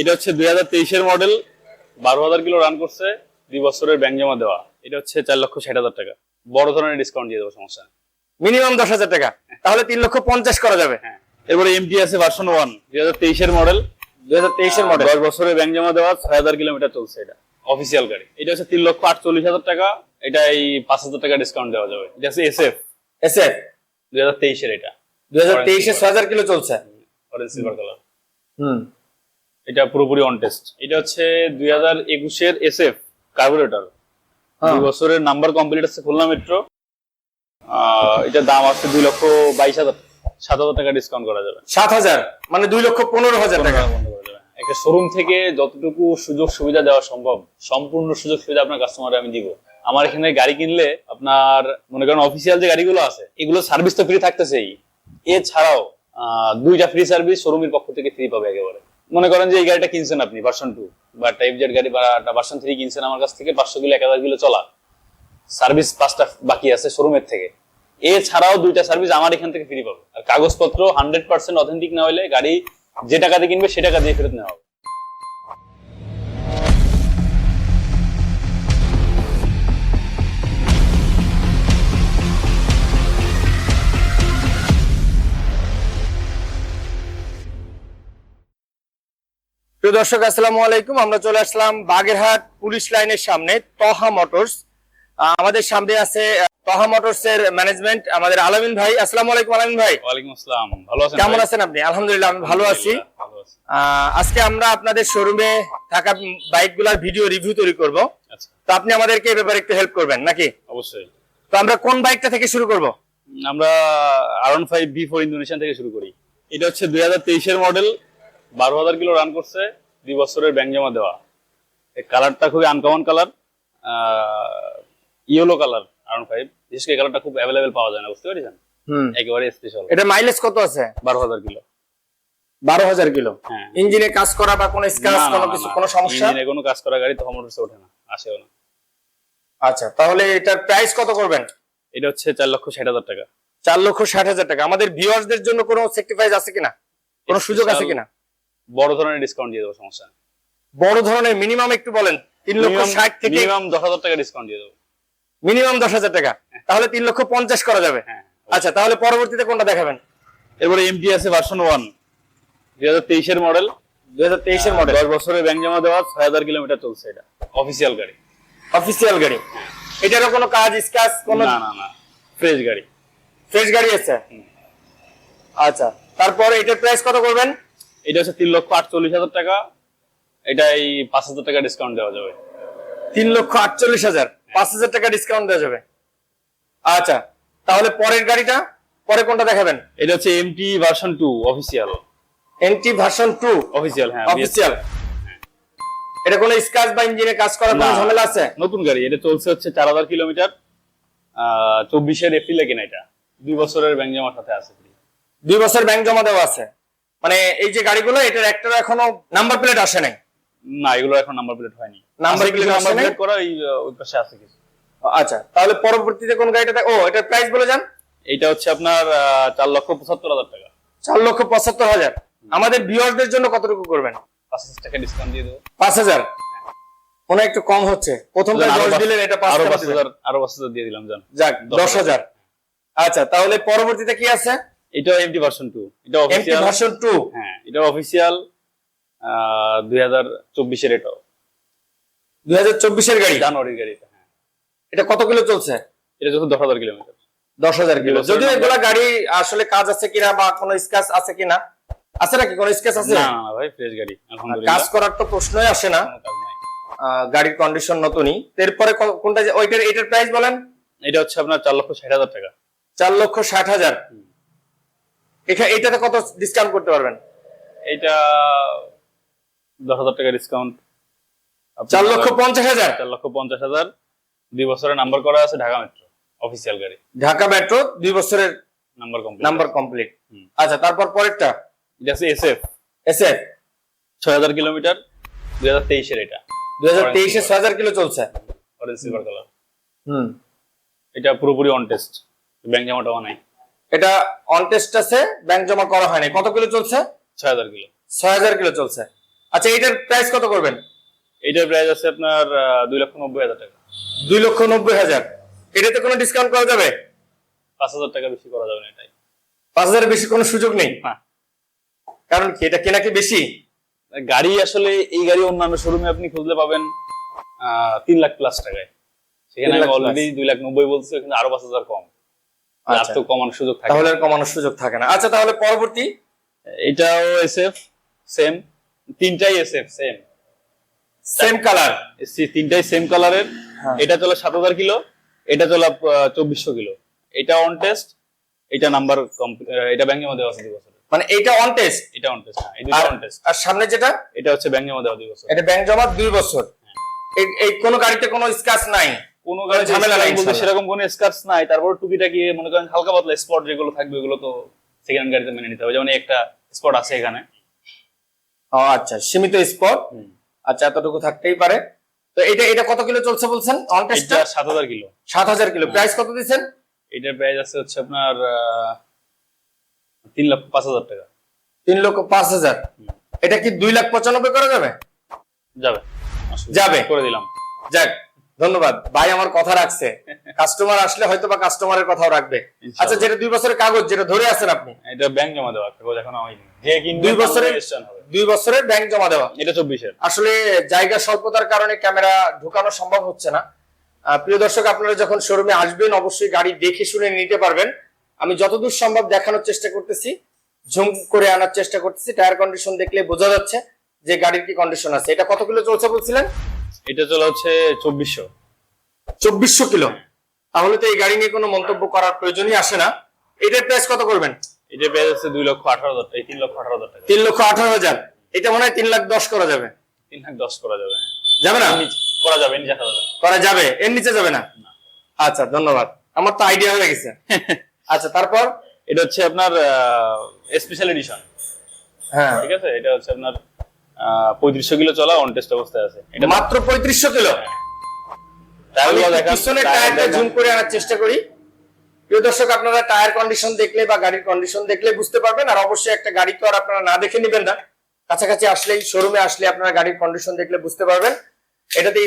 এটা হচ্ছে দুই হাজার তেইশের মডেল বারো হাজার কিলো রান করছে দুই বছরের ব্যাংক জমা দেওয়া। এটা হচ্ছে চার লক্ষ ষাট হাজার টাকা। বড় ধরনের ডিসকাউন্ট দিয়ে দেবো সমস্যা মিনিমাম দশ হাজার টাকা। তাহলে তিন লক্ষ পঞ্চাশ করা যাবে। হ্যাঁ। এরপরে এমটি আছে ভার্সন ওয়ান দুই হাজার তেইশের মডেল দুই হাজার তেইশের মডেল দশ বছরের ব্যাংক জমা দেওয়া ছয় হাজার কিলোমিটার চলছে এটা। অফিসিয়াল গাড়ি। এটা হচ্ছে তিন লক্ষ আটচল্লিশ হাজার টাকা। এটা এই পাঁচ হাজার টাকা ডিসকাউন্ট দেওয়া যাবে। এটা হচ্ছে এস এফ এসে দুই হাজার তেইশের এটা। দুই হাজার তেইশে ছয় হাজার কিলো চলছে। অরেঞ্জ সিলভার কালার হুম। এটা পুরোপুরি অন টেস্ট এটা হচ্ছে দুই হাজার একুশের এস এফ কার্বোরেটর। দুই বছরের নাম্বার কমপ্লিট আছে খুলনা মেট্রো এটার দাম আছে দুই লক্ষ বাইশ হাজার সাত হাজার টাকা ডিসকাউন্ট করা যাবে। সাত হাজার? মানে দুই লক্ষ পনেরো হাজার টাকা। একটা শোরুম থেকে যতটুকু সুযোগ সুবিধা দেওয়া সম্ভব সম্পূর্ণ সুযোগ সুবিধা আপনার কাস্টমারে আমি দিব। আমার এখানে গাড়ি কিনলে আপনার মনে করেন অফিসিয়াল যে গাড়িগুলো আছে এগুলো সার্ভিস তো ফ্রি থাকতেছেই। এছাড়াও দুইটা ফ্রি সার্ভিস শোরুমের পক্ষ থেকে ফ্রি পাবে একেবারে। মনে করেন যে এই গাড়িটা কিনছেন আপনি ভার্সন টু বা টাইপ জেড গাড়ি বা ভার্সন থ্রি কিনছেন আমার কাছ থেকে, পাঁচশো কিলো এক হাজার কিলো চলা। সার্ভিস পাঁচটা বাকি আছে শোরুমের থেকে। এছাড়াও দুইটা সার্ভিস আমার এখান থেকে ফ্রি পাবো। আর কাগজপত্র হান্ড্রেড পার্সেন্ট অথেন্টিক না হলে গাড়ি যে টাকা দিয়ে কিনবে, সে টাকা দিয়ে ফেরত নেওয়া হবে। প্রিয় দর্শক আসসালামু আলাইকুম। আমরা চলে আসলাম বাগেরহাট পুলিশ লাইনের সামনে তহা মোটরস। আমাদের সামনে আছে তহা মোটরস এর ম্যানেজমেন্ট আমাদের আলামিন ভাই। আসসালামু আলাইকুম আলামিন ভাই। ওয়ালাইকুম আসসালাম। ভালো আছেন কেমন আছেন আপনি? আলহামদুলিল্লাহ আমি ভালো আছি। আজকে আমরা আপনাদের শোরুমে থাকা বাইকগুলার ভিডিও রিভিউ তৈরি করব। আচ্ছা। তো আপনি আমাদেরকে এই ব্যাপারে একটু হেল্প করবেন নাকি? অবশ্যই। তো আমরা কোন বাইকটা থেকে শুরু করব? আমরা আরন ফাইভ বি ফোর ইন্দোনেশিয়ান থেকে শুরু করি। এটা হচ্ছে দুই হাজার তেইশের মডেল বারো হাজার কিলো রান করছে দুই বছরের ব্যাংক জমা দেওয়া। এই কালারটা খুবই আনকমন কালার ইয়েলো কালার আরন ফাইভ বিশেষ করে কালারটা খুব অ্যাভেলেবেল পাওয়া যায় না বুঝতে পারছেন? একেবারে স্পেশাল এটা মাইলেজ কত আছে? বারো হাজার কিলো। বারো হাজার কিলো। হ্যাঁ। ইঞ্জিনে কাজ করা বা কোনো স্ক্র্যাচ কোনো কিছু কোনো সমস্যা? ইঞ্জিনে কোনো কাজ করা গাড়ি তখন মোটরসে ওঠে না আসেও না। আচ্ছা তাহলে এটার প্রাইস কত করবেন? এটা হচ্ছে চার লক্ষ ষাট হাজার টাকা। চার লক্ষ ষাট হাজার টাকা। আমাদের ভিউয়ার্সদের জন্য কোনো সেক্রিফাইস আছে কিনা? কোনো সুযোগ আছে কিনা? বড় ধরনের ডিসকাউন্ট দিয়ে দেবো সমস্যা বড় ধরনের মিনিমাম একটু বলেন তিন লক্ষ ষাট থেকে মিনিমাম দশ হাজার টাকা ডিসকাউন্ট দিয়ে দেবো। মিনিমাম দশ হাজার টাকা। তাহলে তিন লক্ষ পঞ্চাশ করা যাবে। হ্যাঁ আচ্ছা তাহলে পরবর্তীতে কোনটা দেখাবেন? এরপরে এমটি আছে ভার্সন ওয়ান দুই হাজার তেইশের মডেল দুই হাজার তেইশের মডেল দশ বছরের ব্যাংক জমা দেওয়া ছয় হাজার কিলোমিটার চলছে এটা। অফিসিয়াল গাড়ি। অফিসিয়াল গাড়ি। এটারও কোনো কাজ স্কাচ কোনো না না না। ফ্রেশ গাড়ি। ফ্রেশ গাড়ি আছে? আচ্ছা তারপর এটার প্রাইস কত করবেন? এটা হচ্ছে তিন লক্ষ আটচল্লিশ হাজার টাকা। এটা এই পাঁচ হাজার টাকা ডিসকাউন্ট দেওয়া যাবে। তিন লক্ষ আটচল্লিশ হাজার পাঁচ হাজার টাকা ডিসকাউন্ট দেওয়া যাবে। আচ্ছা তাহলে পরের গাড়িটা পরে কোনটা দেখাবেন? এটা হচ্ছে MT version two official NT version two official হ্যাঁ অফিসিয়াল এটা কোনো স্কাচ বা ইঞ্জিনে কাজ করার কোনো ঝামেলা আছে? নতুন গাড়ি এটা চলছে হচ্ছে চার হাজার কিলোমিটার। চব্বিশের এপ্রিলে কিনা এটা। দুই বছরের ব্যাংক জমার সাথে আছে দুই বছর ব্যাংক জমা দেওয়া আছে। মানে এই যে গাড়িগুলো এটার একটা এখনও নাম্বার প্লেট আসে নাই? না এগুলো এখন নাম্বার প্লেট হয়নি। আছে কিছু নাম্বার প্লেট করা এই ওই পাশে আছে কিছু। আচ্ছা তাহলে পরবর্তীতে কোন গাড়িটা ও এটার প্রাইস বলে যান। এইটা হচ্ছে আপনার চার লক্ষ পঁচাত্তর হাজার টাকা। চার লক্ষ পঁচাত্তর হাজার। আমাদের ভিউয়ারদের জন্য কতটুকু করবেন? পাঁচ হাজার টাকা ডিসকাউন্ট দিয়ে দেবো। পাঁচ হাজার? মনে একটু কম হচ্ছে। প্রথম দিলেন এটা পাঁচ হাজার আরও পাঁচ হাজার দিয়ে দিলাম জান। যাক দশ হাজার। আচ্ছা তাহলে পরবর্তীতে কি আছে? এটা এমটি ভার্সন টু এটা এমটি অফিসিয়াল ভার্সন টু হ্যাঁ এটা হাজার চব্বিশের এটাও দুই হাজার চব্বিশের গাড়ি? জানুয়ারির গাড়ি হ্যাঁ। এটা কত কিলো চলছে? এটা দশ হাজার কিলোমিটার। দশ হাজার কিলো। বছরের যদিও এগুলা গাড়ি আসলে কাজ আছে কিনা বা কোনো স্ক্যাচ আছে কিনা আছে নাকি কোনো স্ক্যাচ আছে? না ভাই ফ্রেশ গাড়ি কাজ করার তো প্রশ্নই আসে না। গাড়ির কন্ডিশন নতুনই। এরপরে কোনটা ওইটার এটার প্রাইস বলেন? এটা হচ্ছে আপনার চার লক্ষ ষাট হাজার টাকা। চার লক্ষ ষাট হাজার। এখানে এটাতে কত ডিসকাউন্ট করতে পারবেন? এইটা দশ হাজার টাকা ডিসকাউন্ট চার লক্ষ পঞ্চাশ হাজার। চার লক্ষ পঞ্চাশ হাজার। দুই বছরের নাম্বার করা আছে ঢাকা মেট্রো অফিসিয়াল গাড়ি। ঢাকা মেট্রো দুই বছরের নাম্বার কমপ্লিট নাম্বার কমপ্লিট। আচ্ছা তারপর পরেরটা? এটা আছে এসএফ এসে ছয় হাজার কিলোমিটার দুই হাজার তেইশের এটা। দুই হাজার তেইশে ছয় হাজার কিলো চলছে। অরেঞ্জ সিলভার কালার হুম। এটা পুরোপুরি অন টেস্ট ব্যাংক জমাটাও নাই। এটা অন টেস্ট আছে ব্যাংক জমা করা হয়নি কত কিলো চলছে? ছয় হাজার কিলো। ছয় হাজার কিলো চলছে। আচ্ছা এটার প্রাইস কত করবেন? এটার প্রাইস আছে আপনার দুই লক্ষ নব্বই হাজার টাকা। দুই লক্ষ নব্বই হাজার। এটাতে কোনো ডিসকাউন্ট করা যাবে? পাঁচ হাজার টাকা বেশি করা যাবে না এটাই। পাঁচ হাজারের বেশি কোনো সুযোগ নেই? কারণ কি এটা কেনা কি বেশি? গাড়ি আসলে এই গাড়ি অন্যান্য শোরুমে আপনি খুঁজলে পাবেন তিন লাখ প্লাস টাকায়। সেখানে আমি অলরেডি দুই লাখ নব্বই বলছি কিন্তু আরও পাঁচ হাজার কম। আর। তো কমানোর সুযোগ থাকে। তাহলে আর কমানোর সুযোগ থাকে না। আচ্ছা তাহলে পরবর্তী? এটাও এসএফ সেম তিনটাই এসএফ সেম সেম কালার তিনটাই সেম কালারের হ্যাঁ। এটা চলে সাত হাজার কিলো এটা চলে চব্বিশশো কিলো। এটা অন টেস্ট এটা নাম্বার এটা ব্যাংকের মধ্যে আছে দুই বছরের মানে এইটা অন টেস্ট এটা অন টেস্ট হ্যাঁ এই দুটো অন টেস্ট আর সামনে যেটা? এটা হচ্ছে ব্যাংকের মধ্যে দুই বছর এটা ব্যাংক জমা দুই বছর। এই- এই কোন গাড়িতে কোনো স্কাচ নাই? কোনো গাড়ি ঝামেলা ঝামেলা নাই বলতে সেরকম কোনো স্কার্স নাই। তারপর টুকিটাকি মনে করেন হালকা পাতলা স্পট যেগুলো থাকবে ওগুলো তো সেকেন্ড হ্যান্ড গাড়িতে মেনে নিতে হবে। যেমন একটা স্পট আছে এখানে। ও আচ্ছা সীমিত স্পট আচ্ছা এতটুকু থাকতেই পারে। তো এটা এটা কত কিলো চলছে বলছেন? অন টেস্টটা কিলো। সাত হাজার কিলো। প্রাইস কত এটার প্রাইস আছে হচ্ছে আপনার লক্ষ পাঁচ হাজার টাকা। তিন লক্ষ পাঁচ হাজার। এটা কি দুই লাখ পঁচানব্বই করা যাবে? যাবে। যাবে। করে দিলাম। যাক। ধন্যবাদ। ভাই আমার কথা রাখছে। কাস্টমার আসলে হয়তো বা কাস্টমারের কথাও রাখবে। আচ্ছা যেটা দুই বছরের কাগজ যেটা ধরে আছেন আপনি? এটা ব্যাংক জমা দেওয়া কাগজ এখনও হয়নি দুই বছরের- দুই বছরের ব্যাংক জমা দেওয়া। এটা চব্বিশের। আসলে জায়গা স্বল্পতার কারণে ক্যামেরা ঢোকানো সম্ভব হচ্ছে না। প্রিয় দর্শক আপনারা যখন শোরুমে আসবেন অবশ্যই গাড়ি দেখে শুনে নিতে পারবেন। আমি যতদূর সম্ভব দেখানোর চেষ্টা করতেছি ঝুম করে আনার চেষ্টা করতেছি। টায়ার কন্ডিশন দেখলে বোঝা যাচ্ছে যে গাড়ির কি কন্ডিশন আছে। এটা কত কিলো চলছে বলছিলেন? এটা চলে হচ্ছে চব্বিশশো। চব্বিশশো কিলো। তাহলে তো এই গাড়ি নিয়ে কোনো মন্তব্য করার প্রয়োজনই আসে না। এটার প্রাইস কত করবেন? এটা প্রাইস আছে দুই লক্ষ আঠারো হাজার এই তিন লক্ষ আঠারো হাজার টাকা। তিন লক্ষ আঠারো হাজার। এটা মনে হয় তিন লাখ দশ করা যাবে। তিন লাখ দশ করা যাবে। যাবে না? করা যাবে নিচে যাবে করা যাবে এর নিচে যাবে না? আচ্ছা ধন্যবাদ। আমার তো আইডিয়া হয়ে গেছে। আচ্ছা তারপর? এটা হচ্ছে আপনার স্পেশাল এডিশন হ্যাঁ। ঠিক আছে? এটা হচ্ছে আপনার পঁয়ত্রিশশো কিলো চলা অন টেস্ট অবস্থায় আছে। এটা মাত্র পঁয়ত্রিশশো কিলো? দেখান, পিছনের টায়ারটা জুম করে আনার চেষ্টা করি। প্রিয় দর্শক আপনারা টায়ার কন্ডিশন দেখলে বা গাড়ির কন্ডিশন দেখলে বুঝতে পারবেন আর অবশ্যই একটা গাড়ি তো আর আপনারা না দেখে নেবেন না। কাছাকাছি আসলেই শোরুমে আসলে আপনারা গাড়ির কন্ডিশন দেখলে বুঝতে পারবেন। এটাতে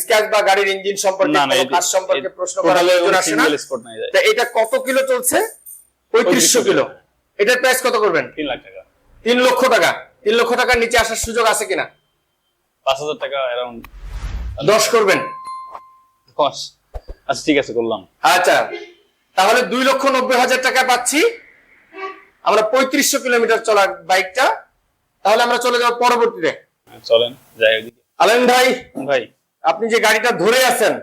স্ক্যাচ বা গাড়ির ইঞ্জিন সম্পর্কে কাজ সম্পর্কে প্রশ্ন প্রয়োজন আসে না। তা এটা কত কিলো চলছে? পঁয়ত্রিশশো কিলো। এটার প্রাইস কত করবেন? তিন লাখ টাকা। তিন লক্ষ টাকা। তিন লক্ষ টাকার নিচে আসার সুযোগ আছে কিনা? পাঁচ হাজার টাকা অ্যারাউন্ড দশ করবেন। দশ। আচ্ছা ঠিক আছে করলাম। আচ্ছা তাহলে দুই লক্ষ নব্বই হাজার টাকা পাচ্ছি। আমরা পঁয়ত্রিশশো কিলোমিটার চলা বাইকটা। তাহলে আমরা চলে যাব পরবর্তীতে। হ্যাঁ, চলেন যাই আলেন ভাই ভাই। আপনি যে গাড়িটা ধরে আছেন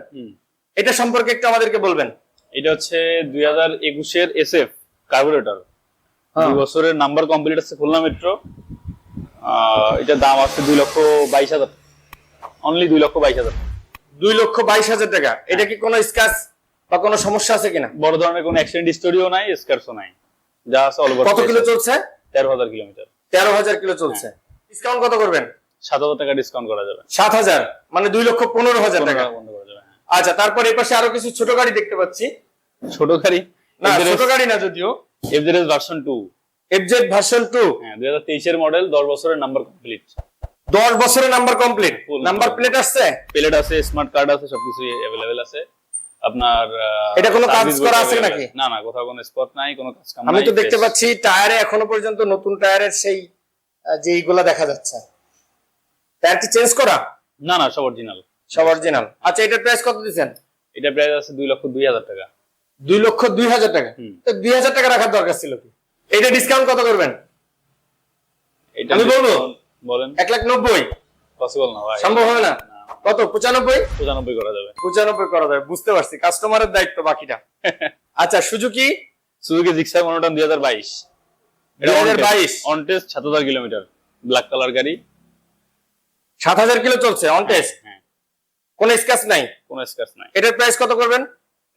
এটা সম্পর্কে একটু আমাদেরকে বলবেন। এটা হচ্ছে দুই হাজার একুশের এস এফ কার্বোরেটর হ্যাঁ। দুই বছরের নাম্বার কমপ্লিট আছে খুলনা মেট্রো এটার দাম আছে দুই লক্ষ বাইশ হাজার। অনলি দুই লক্ষ বাইশ হাজার। দুই লক্ষ বাইশ হাজার টাকা। এটা কি কোনো স্কাচ বা কোনো সমস্যা আছে কিনা? বড় ধরনের কোনো অ্যাক্সিডেন্ট স্টোরিও নাই স্কার্সও নাই। যা আছে অল কত কিলো চলছে? তেরো হাজার কিলোমিটার। তেরো হাজার কিলো চলছে। ডিসকাউন্ট কত করবেন? সাত হাজার টাকা ডিসকাউন্ট করা যাবে। সাত হাজার মানে দুই লক্ষ পনেরো হাজার টাকা। বন্ধ করা যাবে। আচ্ছা তারপর এই পাশে আরও কিছু ছোট গাড়ি দেখতে পাচ্ছি। ছোট গাড়ি? না ছোট গাড়ি না যদিও। FZS version two FZ version হ্যাঁ মডেল দশ বছরের নাম্বার কমপ্লিট দশ বছরের নাম্বার কমপ্লিট নাম্বার প্লেট আসছে প্লেট আছে? স্মার্ট কার্ড আছে সবকিছু আছে। আপনার এটা কোনো কাজ করা আছে নাকি? না না কোথাও কোনো স্পট নাই কোনো কাজ কাম আমি তো দেখতে পাচ্ছি টায়ারে এখনও পর্যন্ত নতুন টায়ারের সেই যে এইগুলা দেখা যাচ্ছে। টায়ার কি চেঞ্জ করা? না না সব অরিজিনাল সব অরিজিনাল আচ্ছা এটার প্রাইস কত দিচ্ছেন? এটা প্রাইস আছে দুই লক্ষ দুই হাজার টাকা। দুই লক্ষ দুই হাজার টাকা। তো দুই হাজার টাকা রাখার দরকার ছিল কি? এটা ডিসকাউন্ট কত করবেন? আমি বলব? বলেন। এক লাখ নব্বই। পসিবল না ভাই। সম্ভব হবে না? কত? পঁচানব্বই? পঁচানব্বই করা যাবে। পঁচানব্বই করা যাবে বুঝতে পারছি। কাস্টমারের দায়িত্ব বাকিটা। আচ্ছা সুজুকি সুজুকি জিক্সার মনোটন দুই হাজার বাইশ। 2022 অন টেস্ট সাত হাজার কিলোমিটার। ব্ল্যাক কালার গাড়ি। সাত হাজার কিলো চলছে অন টেস্ট হ্যাঁ কোন স্ক্যাচ নাই? কোনো স্কার্স নাই। এটার প্রাইস কত করবেন?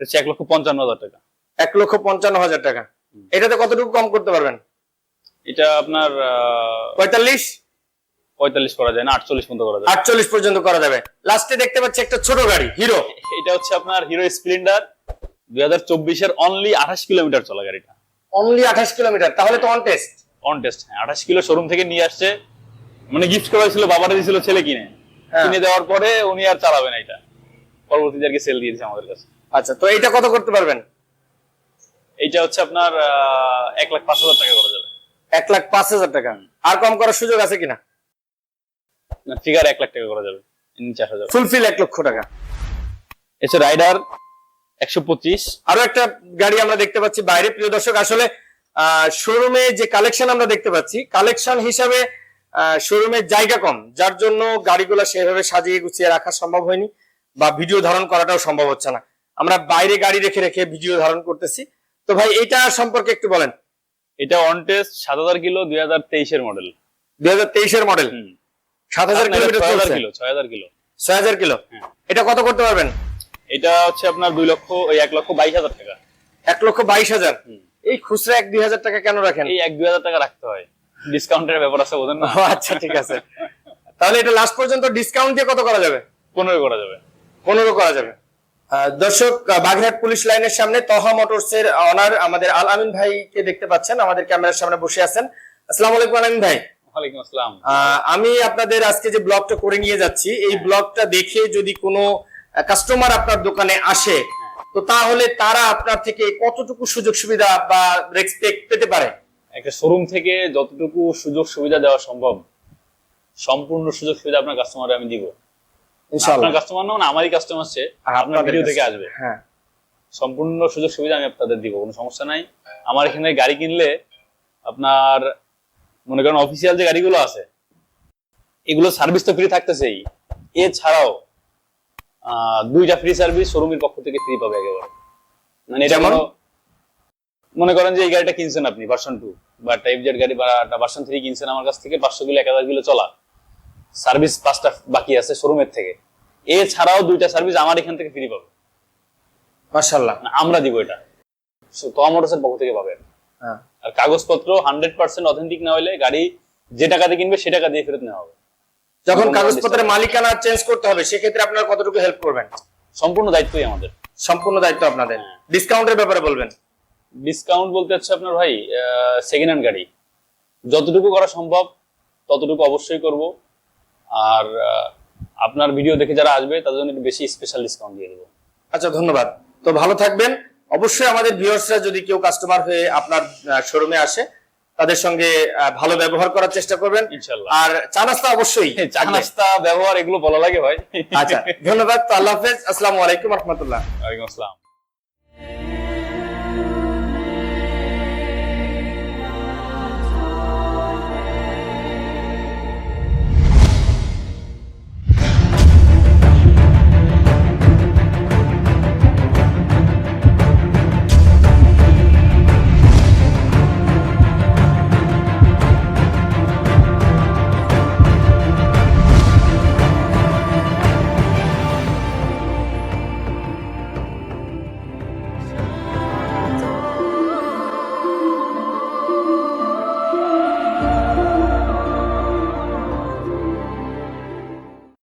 এক লক্ষ পঞ্চান্ন হাজার টাকা। এক লক্ষ পঞ্চান্ন হাজার টাকা। এটাতে কতটুকু কম করতে পারবেন? এটা আপনার পঁয়তাল্লিশ? পঁয়তাল্লিশ করা যায় না আটচল্লিশ পর্যন্ত করা যায়। আটচল্লিশ পর্যন্ত করা যাবে। লাস্টে দেখতে পাচ্ছি একটা ছোট গাড়ি হিরো এটা হচ্ছে আপনার হিরো স্প্লেন্ডার দুই হাজার চব্বিশের অনলি আঠাশ কিলোমিটার চলা গাড়িটা। অনলি আঠাশ কিলোমিটার তাহলে তো অন টেস্ট অন টেস্ট হ্যাঁ আঠাশ কিলো শোরুম থেকে নিয়ে আসছে। মানে গিফট করা ছিল বাবারা দিয়েছিল ছেলে কিনে। হ্যাঁ। কিনে দেওয়ার পরে উনি আর চালাবেন এটা। পরবর্তীতে আর কি সেল দিয়ে দিয়েছে আমাদের কাছে। আচ্ছা তো এটা কত করতে পারবেন? এইটা হচ্ছে আপনার এক লাখ পাঁচ হাজার টাকা করা যাবে। এক লাখ পাঁচ হাজার টাকা। আর কম করার সুযোগ আছে কিনা? ফিগার এক লাখ টাকা করা যাবে ফুলফিল এক লক্ষ টাকা। এছাড়া রাইডার একশো পঁচিশ। আরও একটা গাড়ি আমরা দেখতে পাচ্ছি বাইরে। প্রিয় দর্শক আসলে শোরুমে যে কালেকশন আমরা দেখতে পাচ্ছি কালেকশন হিসাবে শোরুমের জায়গা কম। যার জন্য গাড়িগুলো সেভাবে সাজিয়ে গুছিয়ে রাখা সম্ভব হয়নি বা ভিডিও ধারণ করাটাও সম্ভব হচ্ছে না। আমরা বাইরে গাড়ি রেখে রেখে ভিডিও ধারণ করতেছি। তো ভাই এটা সম্পর্কে একটু বলেন। এটা অন টেস্ট সাত হাজার কিলো দুই হাজার তেইশের মডেল। দুই হাজার তেইশের মডেল? সাত হাজার কিলোমিটার কিলো ছয় হাজার কিলো। ছয় হাজার কিলো? হ্যাঁ। এটা কত করতে পারবেন? এটা হচ্ছে আপনার দুই লক্ষ ওই এক লক্ষ বাইশ হাজার টাকা। এক লক্ষ বাইশ হাজার? এই খুচরা এক দুই হাজার টাকা কেন রাখেন? এই এক দুই হাজার টাকা রাখতে হয়। ডিসকাউন্টের ব্যাপার আছে বোঝেন না। আচ্ছা ঠিক আছে। তাহলে এটা লাস্ট পর্যন্ত ডিসকাউন্ট দিয়ে কত করা যাবে? পনেরো করা যাবে। পনেরো করা যাবে। দর্শক বাগেরহাট পুলিশ লাইনের সামনে তহা মোটরস এর অনার আমাদের আল আমিন ভাইকে দেখতে পাচ্ছেন। আমাদের ক্যামেরার সামনে বসে আছেন। আসসালামু আলাইকুম আল আমিন ভাই। ওয়ালাইকুম আসসালাম। আমি আপনাদের আজকে যে ব্লগটা করে নিয়ে যাচ্ছি এই ব্লগটা দেখে যদি কোনো কাস্টমার আপনার দোকানে আসে তো তাহলে তারা আপনার থেকে কতটুকু সুযোগ সুবিধা বা রেসপেক্ট পেতে পারে? একটা শোরুম থেকে যতটুকু সুযোগ সুবিধা দেওয়া সম্ভব সম্পূর্ণ সুযোগ সুবিধা আপনার কাস্টমারে আমি দিব। ইনশাআল্লাহ। কাস্টমার না মানে আমারই কাস্টমার সে আপনার ভিডিও থেকে আসবে। হ্যাঁ। সম্পূর্ণ সুযোগ সুবিধা আমি আপনাদের দিব কোনো সমস্যা নাই। আমার এখানে গাড়ি কিনলে আপনার মনে করেন অফিসিয়াল যে গাড়িগুলো আছে এগুলো সার্ভিস তো ফ্রি থাকতেছেই। এছাড়াও দুইটা ফ্রি সার্ভিস শোরুমের পক্ষ থেকে ফ্রি পাবে একেবারে। মানে এটা? কোনো- মনে করেন যে এই গাড়িটা কিনছেন আপনি ভার্সন টু বা টাইপ জেড গাড়ি বা ভার্সন থ্রি কিনছেন আমার কাছ থেকে পাঁচশো কিলো এক হাজার কিলো চলা। সার্ভিস পাঁচটা বাকি আছে শোরুমের থেকে। এছাড়াও দুইটা সার্ভিস আমার এখান থেকে ফ্রি পাবে। মাশাআল্লাহ। মানে আমরা দিব এটা। তো মোটরসের পক্ষ থেকে পাবেন হ্যাঁ। আর কাগজপত্র হান্ড্রেড পার্সেন্ট অথেন্টিক না হলে গাড়ি যে টাকাতে কিনবে সে টাকা দিয়ে ফেরত নেওয়া হবে। যখন কাগজপত্রের মালিকানা চেঞ্জ করতে হবে সেক্ষেত্রে আপনারা কতটুকু হেল্প করবেন? সম্পূর্ণ দায়িত্বই আমাদের। সম্পূর্ণ দায়িত্ব আপনাদের। হ্যাঁ। ডিসকাউন্টের ব্যাপারে বলবেন। ডিসকাউন্ট বলতে হচ্ছে আপনার ভাই সেকেন্ড হ্যান্ড গাড়ি। যতটুকু করা সম্ভব ততটুকু অবশ্যই করব। আর আপনার ভিডিও দেখে যারা আসবে তাদের জন্য একটু বেশি স্পেশাল ডিসকাউন্ট দিয়ে দেবো। আচ্ছা ধন্যবাদ। তো ভালো থাকবেন। অবশ্যই আমাদের ভিউয়ার্সরা যদি কেউ কাস্টমার হয়ে আপনার শোরুমে আসে তাদের সঙ্গে ভালো ব্যবহার করার চেষ্টা করবেন। আর চা নাস্তা অবশ্যই চা নাস্তা ব্যবহার এগুলো বলা লাগে ভাই। আচ্ছা ধন্যবাদ। তো আল্লাহ হাফেজ। আসসালামু আলাইকুম রহমতুল্লাহ। আসসালাম।